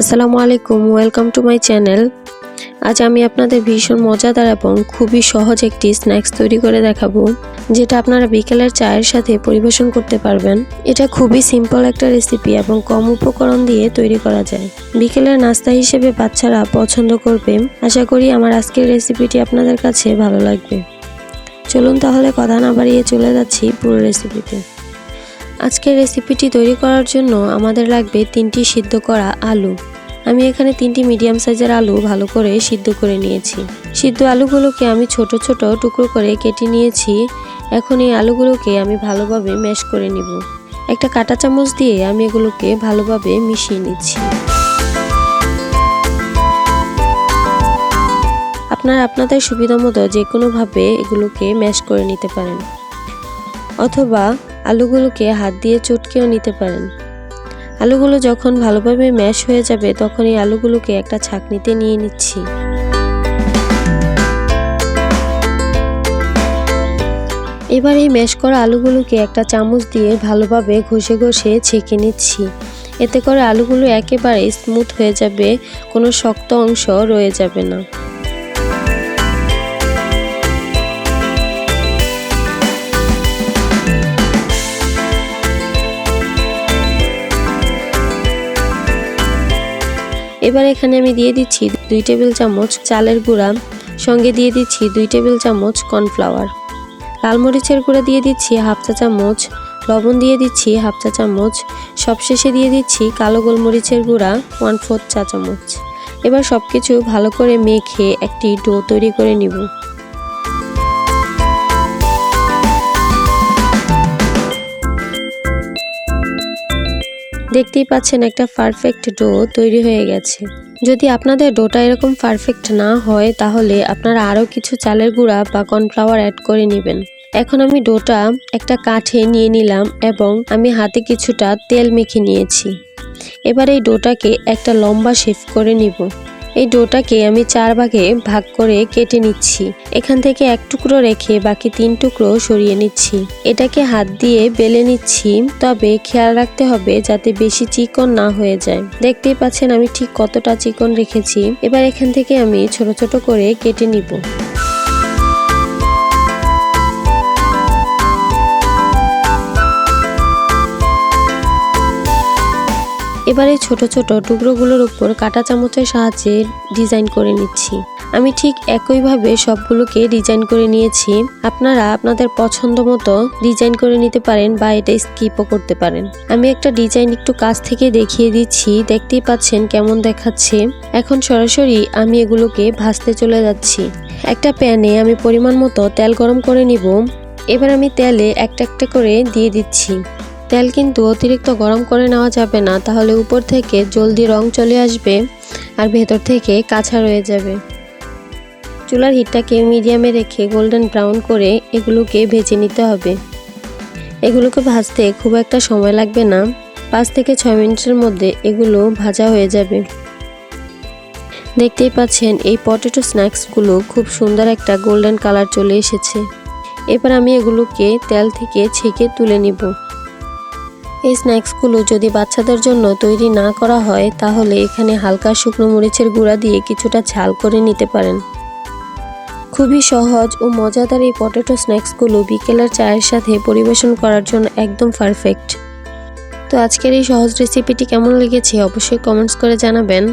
আসসালামু আলাইকুম welcome to my channel আজ আমি আপনাদের ভীষণ মজাদার এবং খুবই সহজ একটি স্ন্যাক্স তৈরি করে দেখাবো, যেটা আপনারা বিকেলের চায়ের সাথে পরিবেশন করতে পারবেন। এটা খুবই সিম্পল একটা রেসিপি এবং কম উপকরণ দিয়ে তৈরি করা যায়। বিকেলের নাস্তা হিসেবে বাচ্চারা পছন্দ করবে। আশা করি আমার আজকের রেসিপিটি আপনাদের কাছে ভালো লাগবে। চলুন তাহলে কথা না বাড়িয়ে চলে যাচ্ছি পুরো রেসিপিতে আজকের রেসিপিটি তৈরি করার জন্য আমাদের লাগবে তিনটি সিদ্ধ করা আলু। আমি এখানে তিনটি মিডিয়াম সাইজের আলু ভালো করে সিদ্ধ করে নিয়েছি। সিদ্ধ আলুগুলোকে আমি ছোট ছোট টুকরো করে কেটে নিয়েছি। এখন এই আলুগুলোকে আমি ভালোভাবে ম্যাশ করে নিব। একটা কাঁটা চামচ দিয়ে আমি এগুলোকে ভালোভাবে মিশিয়ে নিচ্ছি। আপনারা আপনাদের সুবিধা মতো যে কোনোভাবে এগুলোকে ম্যাশ করে নিতে পারেন। অথবা আলুগুলোকে হাত দিয়ে চটকেও নিতে পারেন। আলুগুলো যখন ভালোভাবে ম্যাশ হয়ে যাবে, তখন এই আলুগুলোকে একটা ছাঁকনিতে নিয়ে নিচ্ছি। এবার এই ম্যাশ করা আলুগুলোকে একটা চামচ দিয়ে ভালোভাবে ঘষে ঘষে ছেঁকে নিচ্ছি। এতে করে আলুগুলো একেবারে স্মুথ হয়ে যাবে, কোনো শক্ত অংশ রয়ে যাবে না। এবার এখানে আমি দিয়ে দিচ্ছি দুই টেবিল চামচ চালের গুঁড়া, সঙ্গে দিয়ে দিচ্ছি দুই টেবিল চামচ কর্নফ্লাওয়ার। লাল মরিচের গুঁড়া দিয়ে দিচ্ছি হাফ চা চামচ, লবণ দিয়ে দিচ্ছি হাফ চা চামচ, সবশেষে দিয়ে দিচ্ছি কালো গোলমরিচের গুঁড়া ওয়ান ফোর্থ চা চামচ। এবার সব কিছু ভালো করে মেখে একটি ডো তৈরি করে নিব। দেখতেই পাচ্ছেন একটা পারফেক্ট ডো তৈরি হয়ে গেছে। যদি আপনাদের ডোটা এরকম পারফেক্ট না হয়, তাহলে আপনারা আরও কিছু চালের গুঁড়া বা কর্নফ্লাওয়ার অ্যাড করে নেবেন। এখন আমি ডোটা একটা কাঠে নিয়ে নিলাম এবং আমি হাতে কিছুটা তেল মেখে নিয়েছি। এবার এই ডোটাকে একটা লম্বা শেফ করে নিব। এই ডোটাকে আমি চার ভাগে ভাগ করে কেটে নিচ্ছি। এখান থেকে এক টুকরো রেখে বাকি তিন টুকরো সরিয়ে নিচ্ছি। এটাকে হাত দিয়ে বেলে নিচ্ছি, তবে খেয়াল রাখতে হবে যাতে বেশি চিকন না হয়ে যায়। দেখতেই পাচ্ছেন আমি ঠিক কতটা চিকন রেখেছি। এবার এখান থেকে আমি ছোট ছোট করে কেটে নিব। এবারে ছোট ছোট টুকরোগুলোর উপর কাটা চামচের সাহায্যে ডিজাইন করে নিচ্ছি। আমি ঠিক একইভাবে সবগুলোকে ডিজাইন করে নিয়েছি। আপনারা আপনাদের পছন্দ মতো ডিজাইন করে নিতে পারেন বা এটা স্কিপও করতে পারেন। আমি একটা ডিজাইন একটু কাছ থেকে দেখিয়ে দিচ্ছি। দেখতেই পাচ্ছেন কেমন দেখাচ্ছে। এখন সরাসরি আমি এগুলোকে ভাজতে চলে যাচ্ছি। একটা প্যানে আমি পরিমাণ মতো তেল গরম করে নিব। এবার আমি তেলে একটা একটা করে দিয়ে দিচ্ছি। তেল কিন্তু অতিরিক্ত গরম করে নেওয়া যাবে না, তাহলে উপর থেকে জলদি রং চলে আসবে আর ভেতর থেকে কাঁচা রয়ে যাবে। চুলার হিটটাকে মিডিয়ামে রেখে গোল্ডেন ব্রাউন করে এগুলোকে ভেজে নিতে হবে। এগুলোকে ভাজতে খুব একটা সময় লাগবে না, পাঁচ থেকে ছয় মিনিটের মধ্যে এগুলো ভাজা হয়ে যাবে। দেখতেই পাচ্ছেন এই পটেটো স্ন্যাক্সগুলো খুব সুন্দর একটা গোল্ডেন কালার চলে এসেছে। এবার আমি এগুলোকে তেল থেকে ছেঁকে তুলে নিব। এই স্ন্যাক্সগুলো যদি বাচ্চাদের জন্য তৈরি না করা হয়, তাহলে এখানে হালকা শুকনো মরিচের গুঁড়া দিয়ে কিছুটা ঝাল করে নিতে পারেন। খুবই সহজ ও মজাদার এই পটেটো স্ন্যাক্সগুলো বিকেলের চায়ের সাথে পরিবেশন করার জন্য একদম পারফেক্ট। তো আজকের এই সহজ রেসিপিটি কেমন লেগেছে অবশ্যই কমেন্টস করে জানাবেন।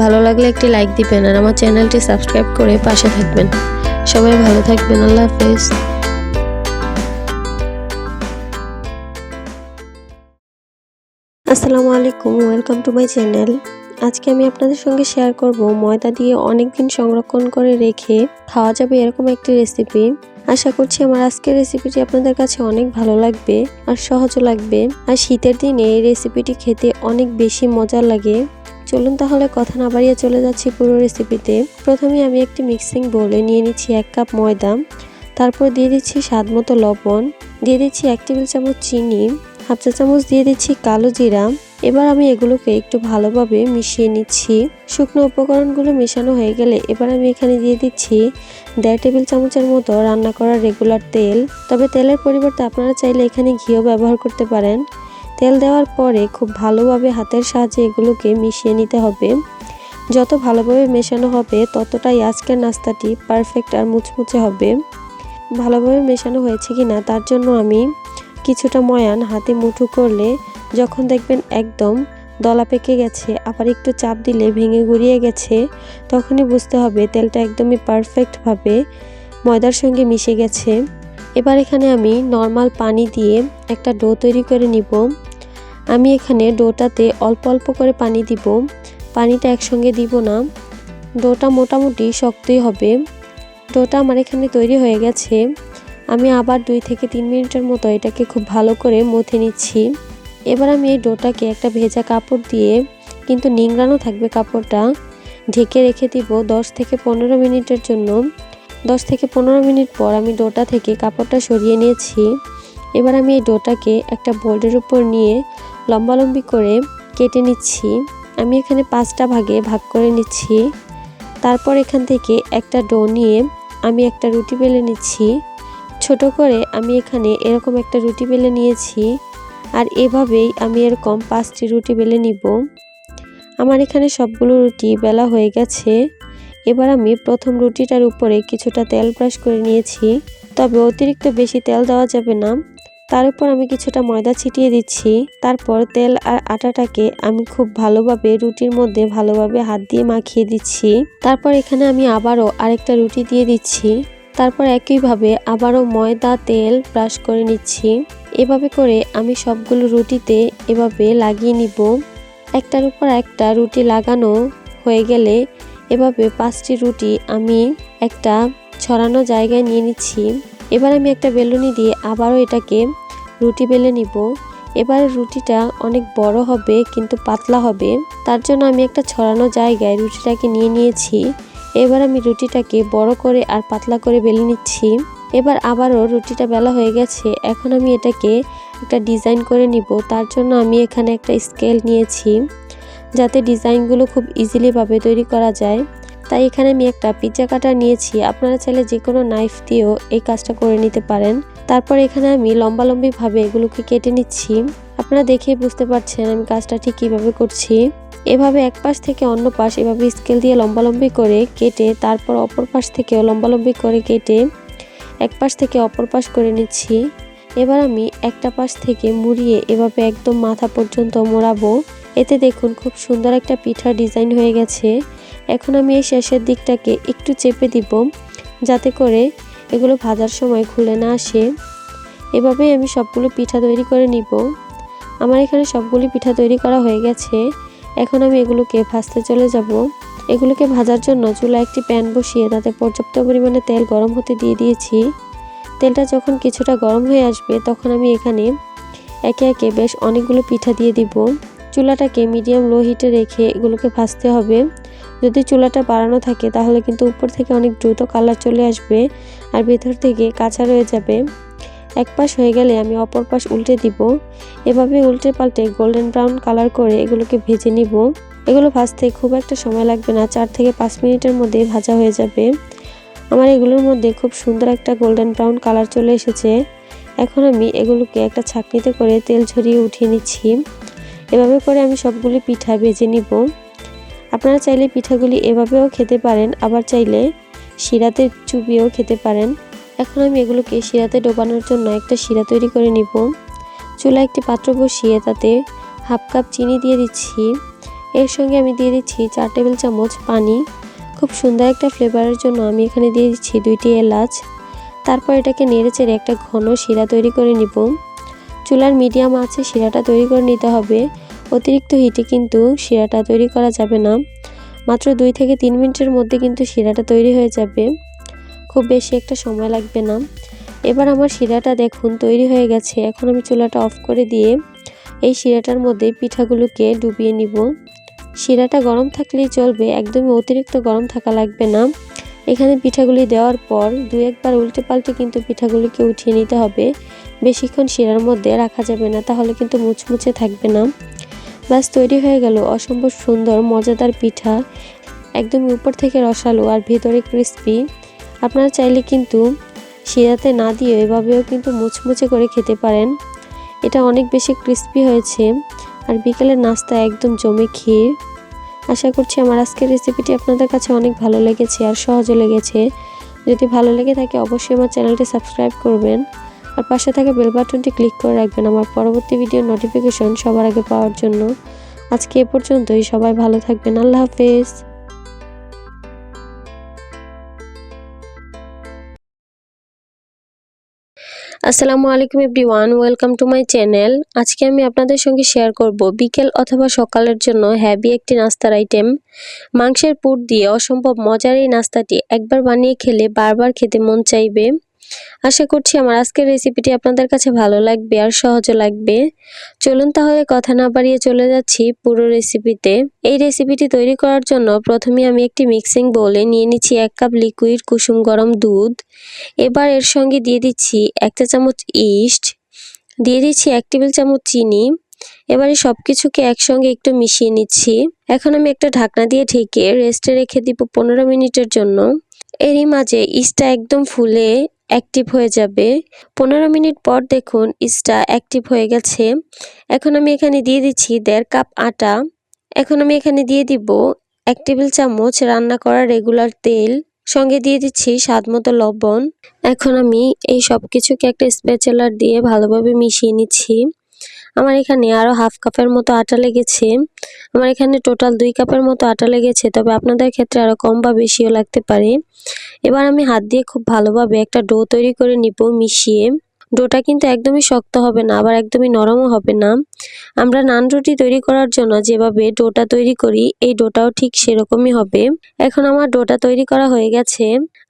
ভালো লাগলে একটি লাইক দিবেন আর আমার চ্যানেলটি সাবস্ক্রাইব করে পাশে থাকবেন। সবাই ভালো থাকবেন, আল্লাহ হাফেজ। আসসালামু আলাইকুম ওয়েলকাম টু মাই চ্যানেল আজকে আমি আপনাদের সঙ্গে শেয়ার করব ময়দা দিয়ে অনেক দিন সংরক্ষণ করে রেখে খাওয়া যাবে এরকম একটি রেসিপি আশা করছি আমার আজকের রেসিপিটি আপনাদের কাছে অনেক ভালো লাগবে আর সহজও লাগবে। আর শীতের দিনে এই রেসিপিটি খেতে অনেক বেশি মজা লাগে। চলুন তাহলে কথা না বাড়িয়ে চলে যাচ্ছি পুরো রেসিপিতে প্রথমে আমি একটি মিক্সিং বোলে নিয়ে নিচ্ছি এক কাপ ময়দা। তারপর দিয়ে দিচ্ছি স্বাদ মতো লবণ। দিয়ে দিচ্ছি এক টেবিল চামচ চিনি। হাফ চা চামচ দিয়ে দিচ্ছি কালো জিরা। এবার আমি এগুলোকে একটু ভালোভাবে মিশিয়ে নিচ্ছি। শুকনো উপকরণগুলো মেশানো হয়ে গেলে এবার আমি এখানে দিয়ে দিচ্ছি দেড় টেবিল চামচের মতো রান্না করা রেগুলার তেল। তবে তেলের পরিবর্তে আপনারা চাইলে এখানে ঘিও ব্যবহার করতে পারেন। তেল দেওয়ার পরে খুব ভালোভাবে হাতের সাহায্যে এগুলোকে মিশিয়ে নিতে হবে। যত ভালোভাবে মেশানো হবে, ততটাই আজকের নাস্তাটি পারফেক্ট আর মুচমুচে হবে। ভালোভাবে মেশানো হয়েছে কি না তার জন্য আমি কিছুটা ময়ান হাতে মুঠো করলে যখন দেখবেন একদম দলা পেকে গেছে, আবার একটু চাপ দিলে ভেঙে গুড়িয়ে গেছে, তখনই বুঝতে হবে তেলটা একদমই পারফেক্টভাবে ময়দার সঙ্গে মিশে গেছে। এবার এখানে আমি নর্মাল পানি দিয়ে একটা ডো তৈরি করে নিব। আমি এখানে ডোটাতে অল্প অল্প করে পানি দিব। পানিটা একসঙ্গে দিব না। ডোটা মোটামুটি শক্তই হবে। ডোটা আমার এখানে তৈরি হয়ে গেছে। আমি আবার দুই থেকে তিন মিনিটের মতো এটাকে খুব ভালো করে মথে নিচ্ছি। এবার আমি এই ডোটাকে একটা ভেজা কাপড় দিয়ে, কিন্তু নিংড়ানো থাকবে কাপড়টা, ঢেকে রেখে দিব দশ থেকে পনেরো মিনিটের জন্য। দশ থেকে পনেরো মিনিট পর আমি ডোটা থেকে কাপড়টা সরিয়ে নিয়েছি। এবার আমি এই ডোটাকে একটা বোর্ডের উপর নিয়ে লম্বালম্বি করে কেটে নিচ্ছি। আমি এখানে পাঁচটা ভাগে ভাগ করে নিচ্ছি। তারপর এখান থেকে একটা ডো নিয়ে আমি একটা রুটি বেলে নিচ্ছি। ছোট করে আমি এখানে এরকম একটা রুটি বেলে নিয়েছি আর এভাবেই আমি এরকম পাঁচটি রুটি বেলে নিব। আমার এখানে সবগুলো রুটি বেলা হয়ে গেছে। এবার আমি প্রথম রুটিটার উপরে কিছুটা তেল ব্রাশ করে নিয়েছি। তবে অতিরিক্ত বেশি তেল দেওয়া যাবে না। তার উপর আমি কিছুটা ময়দা ছিটিয়ে দিচ্ছি। তারপর তেল আর আটাটাকে আমি খুব ভালোভাবে রুটির মধ্যে ভালোভাবে হাত দিয়ে মাখিয়ে দিচ্ছি। তারপর এখানে আমি আবারও আরেকটা রুটি দিয়ে দিচ্ছি। তারপর একইভাবে আবারও ময়দা, তেল ব্রাশ করে নিচ্ছি। এভাবে করে আমি সবগুলো রুটিতে এভাবে লাগিয়ে নিব। একটার উপর একটা রুটি লাগানো হয়ে গেলে এভাবে পাঁচটি রুটি আমি একটা ছড়ানো জায়গায় নিয়ে নিচ্ছি। এবার আমি একটা বেলুনি দিয়ে আবারও এটাকে রুটি বেলে নিব। এবার রুটিটা অনেক বড় হবে কিন্তু পাতলা হবে। তার জন্য আমি একটা ছড়ানো জায়গায় রুটিটাকে নিয়ে নিয়েছি। এবার আমি রুটিটাকে বড় করে আর পাতলা করে বেলে নিচ্ছি। এবার আবারও রুটিটা বেলা হয়ে গেছে। এখন আমি এটাকে একটা ডিজাইন করে নিব। তার জন্য আমি এখানে একটা স্কেল নিয়েছি যাতে ডিজাইনগুলো খুব ইজিলিভাবে তৈরি করা যায়। তাই এখানে আমি একটা পিজ্জা কাটার নিয়েছি। আপনারা চাইলে যে কোনো নাইফ দিয়েও এই কাজটা করে নিতে পারেন। তারপর এখানে আমি লম্বালম্বিভাবে এগুলোকে কেটে নিচ্ছি। আপনারা দেখেই বুঝতে পারছেন আমি কাজটা ঠিক কীভাবে করছি। এভাবে এক পাশ থেকে অন্য পাশ এভাবে স্কেল দিয়ে লম্বালম্বি করে কেটে তারপর অপর পাশ থেকেও লম্বালম্বি করে কেটে এক পাশ থেকে অপর পাশ করে নিচ্ছি। এবার আমি একটা পাশ থেকে মুড়িয়ে এভাবে একদম মাথা পর্যন্ত মোড়াবো। এতে দেখুন খুব সুন্দর একটা পিঠা ডিজাইন হয়ে গেছে। এখন আমি এই শেষের দিকটাকে একটু চেপে দিব যাতে করে এগুলো ভাজার সময় খুলে না আসে। এভাবেই আমি সবগুলো পিঠা তৈরি করে নিব। আমার এখানে সবগুলি পিঠা তৈরি করা হয়ে গেছে। এখন আমি এগুলোকে ভাজতে চলে যাব। এগুলোকে ভাজার জন্য চুলা একটি প্যান বসিয়ে তাতে পর্যাপ্ত পরিমাণে তেল গরম হতে দিয়ে দিয়েছি। তেলটা যখন কিছুটা গরম হয়ে আসবে, তখন আমি এখানে একে একে বেশ অনেকগুলো পিঠা দিয়ে দিব। চুলাটাকে মিডিয়াম লো হিটে রেখে এগুলোকে ভাজতে হবে। যদি চুলাটা বাড়ানো থাকে, তাহলে কিন্তু উপর থেকে অনেক দ্রুত কালার চলে আসবে আর ভেতর থেকে কাঁচা রয়ে যাবে। এক পাশ হয়ে গেলে আমি অপর পাশ উল্টে দিব। এভাবে উল্টে পাল্টে গোল্ডেন ব্রাউন কালার করে এগুলোকে ভেজে নিব। এগুলো ভাজতে খুব একটা সময় লাগবে না, চার থেকে পাঁচ মিনিটের মধ্যে ভাজা হয়ে যাবে। আমার এগুলোর মধ্যে খুব সুন্দর একটা গোল্ডেন ব্রাউন কালার চলে এসেছে। এখন আমি এগুলোকে একটা ছাকনিতে করে তেল ঝরিয়ে উঠিয়ে নিচ্ছি। এভাবে করে আমি সবগুলি পিঠা ভেজে নিব। আপনারা চাইলে পিঠাগুলি এভাবেও খেতে পারেন, আবার চাইলে শিরাতে চুবিয়েও খেতে পারেন। এখন আমি এগুলোকে শিরাতে ডোবানোর জন্য একটা শিরা তৈরি করে নিব। চুলা একটি পাত্র বসিয়ে তাতে হাফ কাপ চিনি দিয়ে দিচ্ছি। এর সঙ্গে আমি দিয়ে দিচ্ছি চার টেবিল চামচ পানি। খুব সুন্দর একটা ফ্লেভারের জন্য আমি এখানে দিয়ে দিচ্ছি দুইটি এলাচ। তারপর এটাকে নেড়ে চেড়ে একটা ঘন শিরা তৈরি করে নিব। চুলার মিডিয়াম আছে, শিরাটা তৈরি করে নিতে হবে। অতিরিক্ত হিটে কিন্তু শিরাটা তৈরি করা যাবে না। মাত্র দুই থেকে তিন মিনিটের মধ্যে কিন্তু শিরাটা তৈরি হয়ে যাবে। খুব বেশি একটা সময় লাগবে না। এবার আমার শিরাটা দেখুন, তৈরি হয়ে গেছে। এখন আমি চুলাটা অফ করে দিয়ে এই শিরাটার মধ্যে পিঠাগুলোকে ডুবিয়ে নিব। শিরাটা গরম থাকলেই চলবে, একদমই অতিরিক্ত গরম থাকা লাগবে না। এখানে পিঠাগুলি দেওয়ার পর দু একবার উল্টে পাল্টে কিন্তু পিঠাগুলিকে উঠিয়ে নিতে হবে। বেশিক্ষণ শিরার মধ্যে রাখা যাবে না, তাহলে কিন্তু মুচমুচে থাকবে না। ব্যাস, তৈরি হয়ে গেল অসম্ভব সুন্দর, মজাদার পিঠা। একদমই উপর থেকে রসালো আর ভেতরে ক্রিস্পি আপনারা চাইলে কিন্তু শিরাতে না দিয়ে এভাবেও কিন্তু মুচমুচে করে খেতে পারেন। এটা অনেক বেশি ক্রিস্পি হয়েছে আর বিকেলের নাস্তা একদম জমে ক্ষীর। আশা করছি আমার আজকের রেসিপিটি আপনাদের কাছে অনেক ভালো লেগেছে আর সহজে লেগেছে। যদি ভালো লেগে থাকে অবশ্যই আমার চ্যানেলটি সাবস্ক্রাইব করবেন। আর পাশে থাকা বেল বাটনটি ক্লিক করে রাখবেন আমার পরবর্তী ভিডিওর নোটিফিকেশন সবার আগে পাওয়ার জন্য। আজকে এ পর্যন্তই, সবাই ভালো থাকবেন, আল্লাহ হাফেজ। আসসালামু আলাইকুম everyone, welcome to my channel. আজকে আমি আপনাদের সঙ্গে শেয়ার করব বিকেল অথবা সকালের জন্য হ্যাভি একটি নাস্তার আইটেম। মাংসের পুর দিয়ে অসম্ভব মজার এই নাস্তাটি একবার বানিয়ে খেলে বারবার খেতে মন চাইবে। আশা করছি আমার আজকের রেসিপিটি আপনাদের কাছে ভালো লাগবে আর সহজও লাগবে। চলুন তাহলে কথা না বাড়িয়ে চলে যাচ্ছি পুরো রেসিপিতে এই রেসিপিটি তৈরি করার জন্য প্রথমে আমি একটি মিক্সিং বোলে নিয়ে নিচ্ছি এক কাপ লিকুইড কুসুম গরম দুধ। এবার এর সঙ্গে দিয়ে দিচ্ছি এক চা চামচ ইস্ট দিয়ে দিচ্ছি এক টেবিল চামচ চিনি। এবারে সব কিছুকে একসঙ্গে একটু মিশিয়ে নিচ্ছি। এখন আমি একটা ঢাকনা দিয়ে ঢেকে রেস্টে রেখে দিব পনেরো মিনিটের জন্য। এরই মাঝে ইস্টটা একদম ফুলে অ্যাক্টিভ হয়ে যাবে। পনেরো মিনিট পর দেখুন ইস্টা অ্যাক্টিভ হয়ে গেছে। এখন আমি এখানে দিয়ে দিচ্ছি দেড় কাপ আটা। এখন আমি এখানে দিয়ে দিব এক টেবিল চামচ রান্না করা রেগুলার তেল। সঙ্গে দিয়ে দিচ্ছি স্বাদ মতো লবণ। এখন আমি এই সব কিছুকে একটা স্পেচেলার দিয়ে ভালোভাবে মিশিয়ে নিচ্ছি। আমার এখানে আরও হাফ কাপের মতো আটা লেগেছে। আমার এখানে টোটাল দুই কাপের মতো আটা লেগেছে, তবে আপনাদের ক্ষেত্রে আরও কম বা বেশিও লাগতে পারে। এবার আমি হাত দিয়ে খুব ভালোভাবে একটা ডো তৈরি করে নিব মিশিয়ে। ডোটা কিন্তু একদমই শক্ত হবে না, আবার একদমই নরমও হবে না। আমরা নান রুটি তৈরি করার জন্য যেভাবে ডোটা তৈরি করি, এই ডোটাও ঠিক সেরকমই হবে। এখন আমার ডোটা তৈরি করা হয়ে গেছে।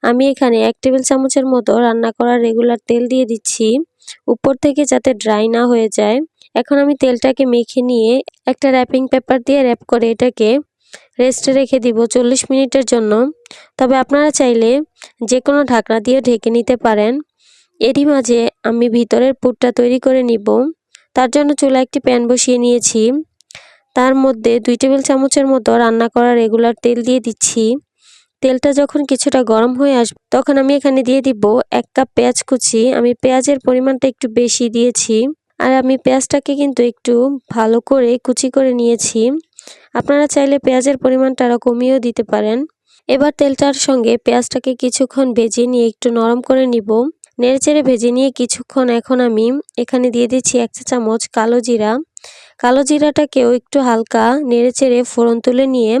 আমি এখানে এক টেবিল চামচের মতো রান্না করার রেগুলার তেল দিয়ে দিচ্ছি, উপর থেকে যাতে ড্রাই না হয়ে যায়। এখন আমি তেলটাকে মেখে নিয়ে একটা র্যাপিং পেপার দিয়ে র্যাপ করে এটাকে রেস্টে রেখে দিব চল্লিশ মিনিটের জন্য। তবে আপনারা চাইলে যে কোনো ঢাকনা দিয়ে ঢেকে নিতে পারেন। এরই মাঝে আমি ভিতরের পুরটা তৈরি করে নিব। তার জন্য চুলা একটি প্যান বসিয়ে নিয়েছি। তার মধ্যে দুই টেবিল চামচের মতো রান্না করা রেগুলার তেল দিয়ে দিচ্ছি। তেলটা যখন কিছুটা গরম হয়ে আসবে, তখন আমি এখানে দিয়ে দিব এক কাপ পেঁয়াজ কুচি। আমি পেঁয়াজের পরিমাণটা একটু বেশি দিয়েছি। আর আমি পেঁয়াজটাকে কিন্তু একটু ভালো করে কুচি করে নিয়েছি। আপনারা চাইলে পেঁয়াজের পরিমাণটা কমিয়েও দিতে পারেন। এবার তেলটার সঙ্গে পেঁয়াজটাকে কিছুক্ষণ ভেজে নিয়ে একটু নরম করে নিব। নেড়েচেড়ে ভেজে নিয়ে কিছুক্ষণ এখন আমি এখানে দিয়ে দিচ্ছি এক চা চামচ কালো জিরা। কালো জিরাটাকেও একটু হালকা নেড়েচেড়ে ফোড়ন তুলে নিয়ে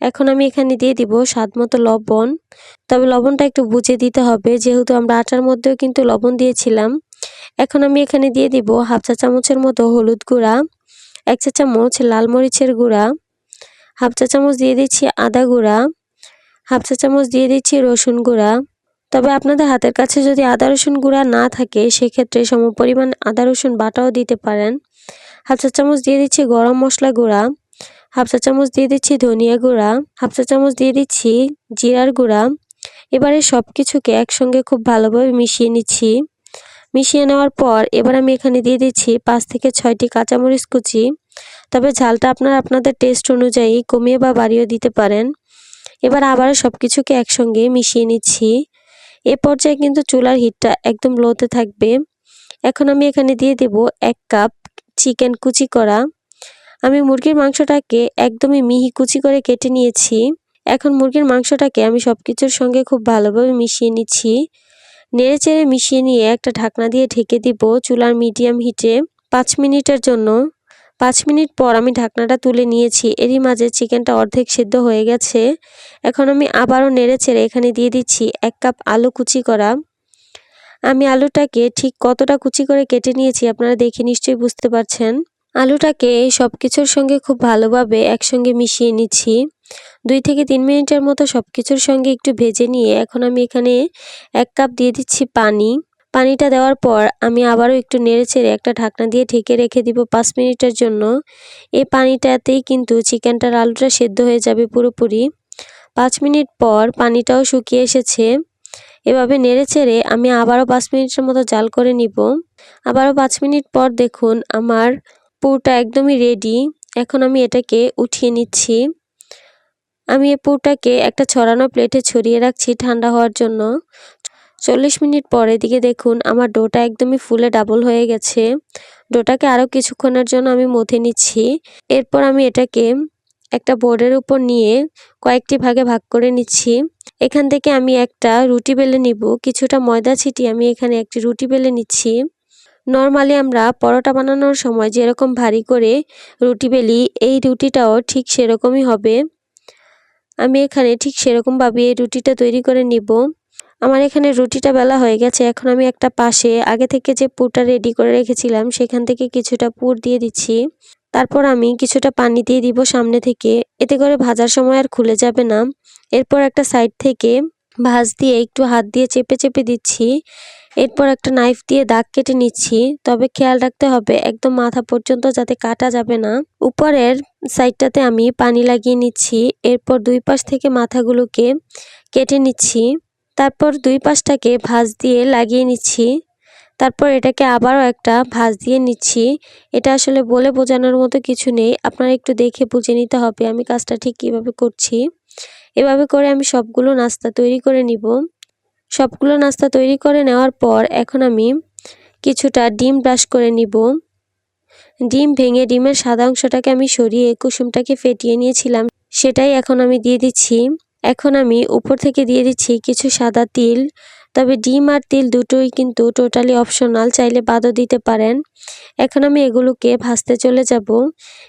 এখন আমি এখানে দিয়ে দিব স্বাদ মতো লবণ। তবে লবণটা একটু বুঝে দিতে হবে, যেহেতু আমরা আটার মধ্যেও কিন্তু লবণ দিয়েছিলাম। এখন আমি এখানে দিয়ে দিব হাফ চা চামচের মতো হলুদ গুঁড়া, এক চা চামচ লাল মরিচের গুঁড়া, হাফ চা চামচ দিয়ে দিচ্ছি আদা গুঁড়া, হাফ চা চামচ দিয়ে দিচ্ছি রসুন গুঁড়া। তবে আপনাদের হাতের কাছে যদি আদা রসুন গুঁড়া না থাকে, সেক্ষেত্রে সম পরিমাণ আদা রসুন বাটাও দিতে পারেন। হাফ চা চামচ দিয়ে দিচ্ছি গরম মশলা গুঁড়া, হাফ চা চামচ দিয়ে দিচ্ছি ধনিয়া গুঁড়া, হাফ চা চামচ দিয়ে দিচ্ছি জিরার গুঁড়া। এবারে সব কিছুকে একসঙ্গে খুব ভালোভাবে মিশিয়ে নিচ্ছি। মিশিয়ে নেওয়ার পর এবার আমি এখানে দিয়ে দিচ্ছি পাঁচ থেকে ছয়টি কাঁচামরিচ কুচি। তবে ঝালটা আপনারা আপনাদের টেস্ট অনুযায়ী কমিয়ে বা বাড়িয়েও দিতে পারেন। এবার আবারও সব কিছুকে একসঙ্গে মিশিয়ে নিচ্ছি। এ পর্যায়ে কিন্তু চুলার হিটটা একদম লোতে থাকবে। এখন আমি এখানে দিয়ে দেব এক কাপ চিকেন কুচি করা। আমি মুরগির মাংসটাকে একদমই মিহি কুচি করে কেটে নিয়েছি। এখন মুরগির মাংসটাকে আমি সব কিছুর সঙ্গে খুব ভালোভাবে মিশিয়ে নিচ্ছি। নেড়ে চেড়ে মিশিয়ে নিয়ে একটা ঢাকনা দিয়ে ঢেকে দিব চুলার মিডিয়াম হিটে পাঁচ মিনিটের জন্য। পাঁচ মিনিট পর আমি ঢাকনাটা তুলে নিয়েছি। এরই মাঝে চিকেনটা অর্ধেক সেদ্ধ হয়ে গেছে। এখন আমি আবারও নেড়ে চেড়ে এখানে দিয়ে দিচ্ছি এক কাপ আলু কুচি করা। আমি আলুটাকে ঠিক কতটা কুচি করে কেটে নিয়েছি আপনারা দেখে নিশ্চয়ই বুঝতে পারছেন। আলুটাকে সব কিছুর সঙ্গে খুব ভালোভাবে একসঙ্গে মিশিয়ে নিচ্ছি। দুই থেকে তিন মিনিটের মতো সব কিছুর সঙ্গে একটু ভেজে নিয়ে এখন আমি এখানে এক কাপ দিয়ে দিচ্ছি পানি। পানিটা দেওয়ার পর আমি আবারও একটু নেড়ে ছেড়ে একটা ঢাকনা দিয়ে ঢেকে রেখে দিব পাঁচ মিনিটের জন্য। এই পানিটাতেই কিন্তু চিকেনটার আলুটা সেদ্ধ হয়ে যাবে পুরোপুরি। পাঁচ মিনিট পর পানিটাও শুকিয়ে এসেছে। এভাবে নেড়ে ছেড়ে আমি আবারও পাঁচ মিনিটের মতো জাল করে নিব। আবারও পাঁচ মিনিট পর দেখুন আমার পুরটা একদমই রেডি এখন আমি এটাকে উঠিয়ে নিচ্ছি। আমি এই পুরটাকে একটা ছড়ানো প্লেটে ছড়িয়ে রাখছি ঠান্ডা হওয়ার জন্য। চল্লিশ মিনিট পর এদিকে দেখুন, আমার ডোটা একদমই ফুলে ডাবল হয়ে গেছে। ডোটাকে আরও কিছুক্ষণের জন্য আমি মথে নিচ্ছি। এরপর আমি এটাকে একটা বোর্ডের উপর নিয়ে কয়েকটি ভাগে ভাগ করে নিচ্ছি। এখান থেকে আমি একটা রুটি বেলে নিব। কিছুটা ময়দা ছিটি আমি এখানে একটি রুটি বেলে নিচ্ছি। নর্মালি আমরা পরোটা বানানোর সময় যেরকম ভারী করে রুটি বেলি, এই রুটিটাও ঠিক সেরকমই হবে। আমি এখানে ঠিক সেরকমভাবে এই রুটিটা তৈরি করে নিব। আমার এখানে রুটিটা বেলা হয়ে গেছে, এখন আমি একটা পাশে আগে থেকে যে পুরটা রেডি করে রেখেছিলাম, সেখান থেকে কিছুটা পুর দিয়ে দিচ্ছি। তারপর আমি কিছুটা পানি দিয়ে দিব সামনে থেকে, এতে করে ভাজার সময় আর খুলে যাবে না। এরপর একটা সাইড থেকে ভাজ দিয়ে একটু হাত দিয়ে চেপে চেপে দিচ্ছি। এরপর একটা নাইফ দিয়ে দাগ কেটে নিচ্ছি। তবে খেয়াল রাখতে হবে, একদম মাথা পর্যন্ত যাতে কাটা যাবে না। উপরের সাইডটাতে আমি পানি লাগিয়ে নিচ্ছি। এরপর দুই পাশ থেকে মাথাগুলোকে কেটে নিচ্ছি। তারপর দুই পাশটাকে ভাঁজ দিয়ে লাগিয়ে নিচ্ছি। তারপর এটাকে আবারও একটা ভাঁজ দিয়ে নিচ্ছি। এটা আসলে বলে বোঝানোর মতো কিছু নেই। আপনারা একটু দেখে বুঝে নিতে হবে আমি কাজটা ঠিক কীভাবে করছি। এভাবে করে আমি সবগুলো নাস্তা তৈরি করে নিব। সবগুলো নাস্তা তৈরি করে নেওয়ার পর এখন আমি কিছুটা ডিম ব্রাশ করে নিব। ডিম ভেঙে ডিমের সাদা অংশটাকে আমি সরিয়ে কুসুমটাকে ফেটিয়ে নিয়েছিলাম। সেটাই এখন আমি দিয়ে দিচ্ছি। এখন আমি উপর থেকে দিয়ে দিচ্ছি কিছু সাদা তিল তবে ডিম আর তিল দুটোই কিন্তু টোটালি অপশনাল চাইলে বাদও দিতে পারেন। এখন আমি এগুলোকে ভাজতে চলে যাব।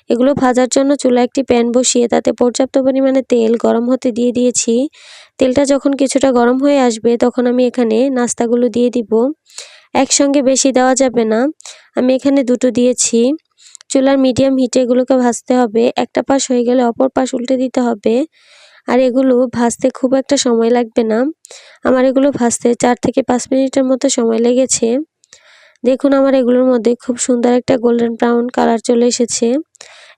এগুলো ভাজার জন্য চুলা একটি প্যান বসিয়ে তাতে পর্যাপ্ত পরিমাণে তেল গরম হতে দিয়ে দিয়েছি। তেলটা যখন কিছুটা গরম হয়ে আসবে, তখন আমি এখানে নাস্তাগুলো দিয়ে দিব। একসঙ্গে বেশি দেওয়া যাবে না। আমি এখানে দুটো দিয়েছি। চুলার মিডিয়াম হিটে এগুলোকে ভাজতে হবে। একটা পাশ হয়ে গেলে অপর পাশ উল্টে দিতে হবে। আর এগুলো ভাজতে খুব একটা সময় লাগবে না। আমার এগুলো ভাজতে চার থেকে পাঁচ মিনিটের মতো সময় লেগেছে। দেখুন, আমার এগুলোর মধ্যে খুব সুন্দর একটা গোল্ডেন ব্রাউন কালার চলে এসেছে।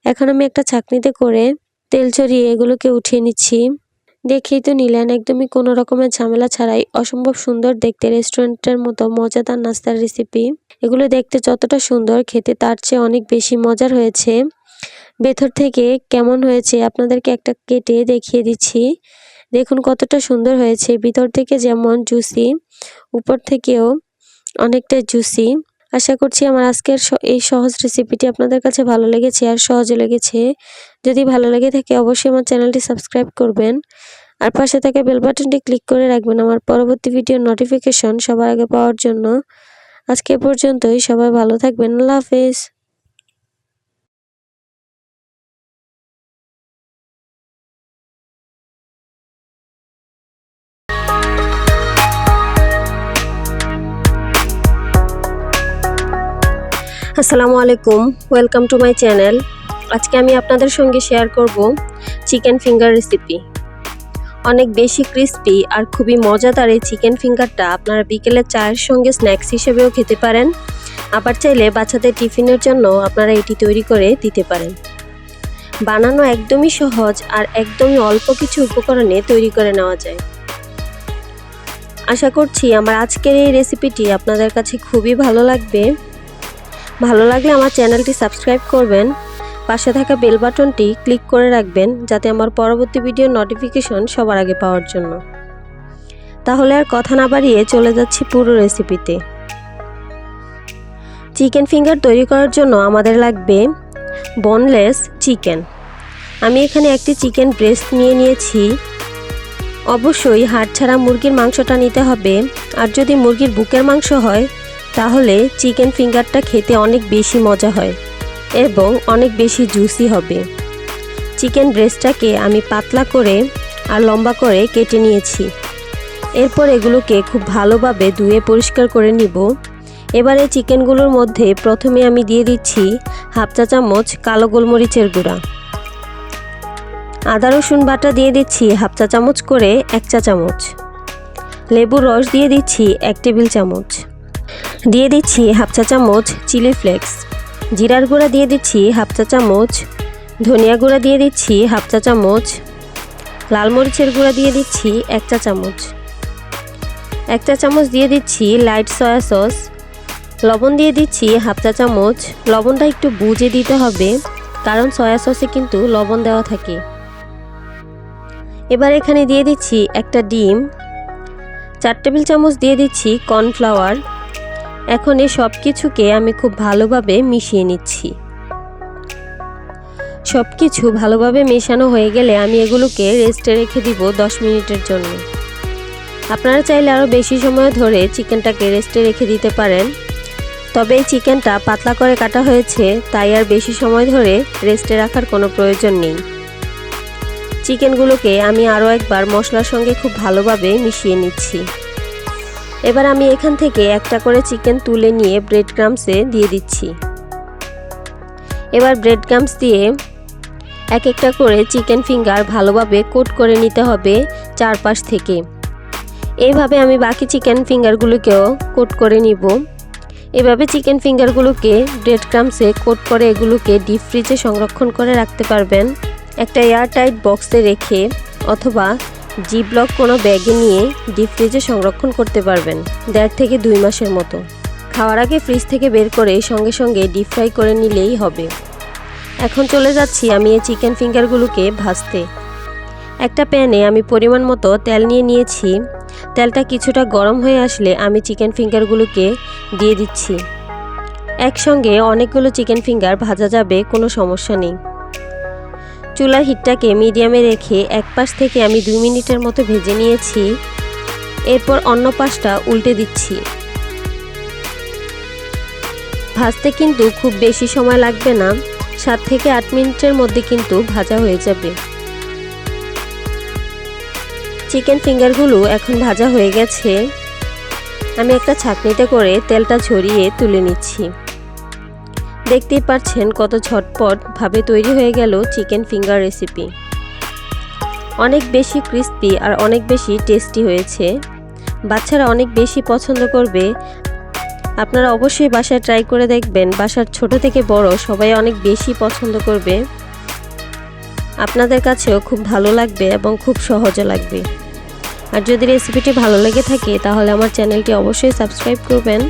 এখন আমি একটা ছাকনিতে করে তেল ছড়িয়ে এগুলোকে উঠিয়ে নিচ্ছি। দেখেই তো নিলেন, একদমই কোনো রকমের ঝামেলা ছাড়াই অসম্ভব সুন্দর দেখতে রেস্টুরেন্টের মতো মজাদার নাস্তার রেসিপি এগুলো দেখতে যতটা সুন্দর, খেতে তার চেয়ে অনেক বেশি মজার হয়েছে। ভেতর থেকে কেমন হয়েছে? আপনাদেরকে একটা কেটে দেখিয়ে দিচ্ছি। দেখুন কতটা সুন্দর হয়েছে। ভিতর থেকে যেমন জুসি, উপর থেকেও অনেকটা জুসি। আশা করছি আমার আজকের এই সহজ রেসিপিটি আপনাদের কাছে ভালো লেগেছে আর সহজে লেগেছে। যদি ভালো লেগে থাকে অবশ্যই আমার চ্যানেলটি সাবস্ক্রাইব করবেন। আর পাশে থাকা বেল বাটনটি ক্লিক করে রাখবেন আমার পরবর্তী ভিডিওর নোটিফিকেশন সবার আগে পাওয়ার জন্য। আজকে পর্যন্তই সবাই ভালো থাকবেন। আল্লাহ হাফেজ। আসসালামু আলাইকুম ওয়েলকাম টু মাই চ্যানেল আজকে আমি আপনাদের সঙ্গে শেয়ার করব চিকেন ফিঙ্গার রেসিপি অনেক বেশি ক্রিস্পি আর খুবই মজাদার এই চিকেন ফিঙ্গারটা আপনারা বিকেলের চায়ের সঙ্গে স্ন্যাক্স হিসেবেও খেতে পারেন। আবার চাইলে বাচ্চাদের টিফিনের জন্য আপনারা এটি তৈরি করে দিতে পারেন। বানানো একদমই সহজ আর একদমই অল্প কিছু উপকরণে তৈরি করে নেওয়া যায়। আশা করছি আমার আজকের এই রেসিপিটি আপনাদের কাছে খুবই ভালো লাগবে। ভালো লাগলে আমার চ্যানেলটি সাবস্ক্রাইব করবেন। পাশে থাকা বেল বাটনটি ক্লিক করে রাখবেন যাতে আমার পরবর্তী ভিডিও নোটিফিকেশন সবার আগে পাওয়ার জন্য। তাহলে আর কথা না বাড়িয়ে চলে যাচ্ছি পুরো রেসিপিতে। চিকেন ফিঙ্গার তৈরি করার জন্য আমাদের লাগবে বনলেস চিকেন। আমি এখানে একটি চিকেন ব্রেস্ট নিয়ে নিয়েছি। অবশ্যই হাড় ছাড়া মুরগির মাংসটা নিতে হবে। আর যদি মুরগির বুকের মাংস হয় তাহলে চিকেন ফিঙ্গারটা খেতে অনেক বেশি মজা হয় এবং অনেক বেশি জুসি হবে। চিকেন ব্রেস্টটাকে আমি পাতলা করে আর লম্বা করে কেটে নিয়েছি। এরপর এগুলোকে খুব ভালোভাবে ধুয়ে পরিষ্কার করে নিব। এবারে চিকেনগুলোর মধ্যে প্রথমে আমি দিয়ে দিচ্ছি হাফ চা চামচ কালো গোলমরিচের গুঁড়া। আদা রসুন বাটা দিয়ে দিচ্ছি হাফ চা চামচ করে এক চা চামচ। লেবুর রস দিয়ে দিচ্ছি এক টেবিল চামচ। দিয়ে দিচ্ছি হাফ চা চামচ চিলি ফ্লেক্স। জিরার গুঁড়া দিয়ে দিচ্ছি হাফ চা চামচ। ধনিয়া গুঁড়া দিয়ে দিচ্ছি হাফ চা চামচ। লাল মরিচের গুঁড়া দিয়ে দিচ্ছি এক চা চামচ। এক চা চামচ দিয়ে দিচ্ছি লাইট সয়া সস। লবণ দিয়ে দিচ্ছি হাফ চা চামচ। লবণটা একটু বুঝে দিতে হবে, কারণ সয়া সসে কিন্তু লবণ দেওয়া থাকে। এবার এখানে দিয়ে দিচ্ছি একটা ডিম। চার টেবিল চামচ দিয়ে দিচ্ছি কর্নফ্লাওয়ার। এখন এই সব কিছুকে আমি খুব ভালোভাবে মিশিয়ে নিচ্ছি। সব কিছু ভালোভাবে মেশানো হয়ে গেলে আমি এগুলোকে রেস্টে রেখে দিব দশ মিনিটের জন্য। আপনারা চাইলে আরও বেশি সময় ধরে চিকেনটাকে রেস্টে রেখে দিতে পারেন। তবে এই চিকেনটা পাতলা করে কাটা হয়েছে, তাই আর বেশি সময় ধরে রেস্টে রাখার কোনো প্রয়োজন নেই। চিকেনগুলোকে আমি আরও একবার মশলার সঙ্গে খুব ভালোভাবে মিশিয়ে নিচ্ছি। এবার আমি এখান থেকে একটা করে চিকেন তুলে নিয়ে ব্রেড ক্রামসে দিয়ে দিচ্ছি। এবার ব্রেড ক্রামস দিয়ে এক একটা করে চিকেন ফিঙ্গার ভালোভাবে কোট করে নিতে হবে চারপাশ থেকে। এইভাবে আমি বাকি চিকেন ফিঙ্গারগুলোকেও কোট করে নিব। এভাবে চিকেন ফিঙ্গারগুলোকে ব্রেড ক্রামসে কোট করে এগুলোকে ডিপ ফ্রিজে সংরক্ষণ করে রাখতে পারবেন। একটা এয়ারটাইট বক্সে রেখে অথবা জি ব্লক কোনো ব্যাগে নিয়ে ডিপ ফ্রিজে সংরক্ষণ করতে পারবেন, দেড় থেকে দুই মাসের মতো। খাওয়ার আগে ফ্রিজ থেকে বের করে সঙ্গে সঙ্গে ডিপ ফ্রাই করে নিলেই হবে। এখন চলে যাচ্ছি আমি এই চিকেন ফিঙ্গারগুলোকে ভাজতে। একটা প্যানে আমি পরিমাণ মতো তেল নিয়ে নিয়েছি। তেলটা কিছুটা গরম হয়ে আসলে আমি চিকেন ফিঙ্গারগুলোকে দিয়ে দিচ্ছি। একসঙ্গে অনেকগুলো চিকেন ফিঙ্গার ভাজা যাবে, কোনো সমস্যা নেই। চুলার হিটটাকে মিডিয়ামে রেখে এক পাশ থেকে আমি দুই মিনিটের মতো ভেজে নিয়েছি। এরপর অন্য পাশটা উল্টে দিচ্ছি। ভাজতে কিন্তু খুব বেশি সময় লাগবে না। সাত থেকে আট মিনিটের মধ্যে কিন্তু ভাজা হয়ে যাবে। চিকেন ফিঙ্গারগুলো এখন ভাজা হয়ে গেছে। আমি একটা ছাকনিতে করে তেলটা ঝরিয়ে তুলে নিচ্ছি। দেখতেই পাচ্ছেন কত ঝটপট ভাবে তৈরি হয়ে গেল চিকেন ফিঙ্গার রেসিপি। অনেক বেশি ক্রিস্পি আর অনেক বেশি টেস্টি হয়েছে। বাচ্চারা অনেক বেশি পছন্দ করবে। আপনারা অবশ্যই বাসায় ট্রাই করে দেখবেন। বাসার ছোট থেকে বড় সবাই অনেক বেশি পছন্দ করবে। আপনাদের কাছেও খুব ভালো লাগবে এবং খুব সহজও লাগবে। আর যদি রেসিপিটি ভালো লেগে থাকে তাহলে আমার চ্যানেলটি অবশ্যই সাবস্ক্রাইব করবেন।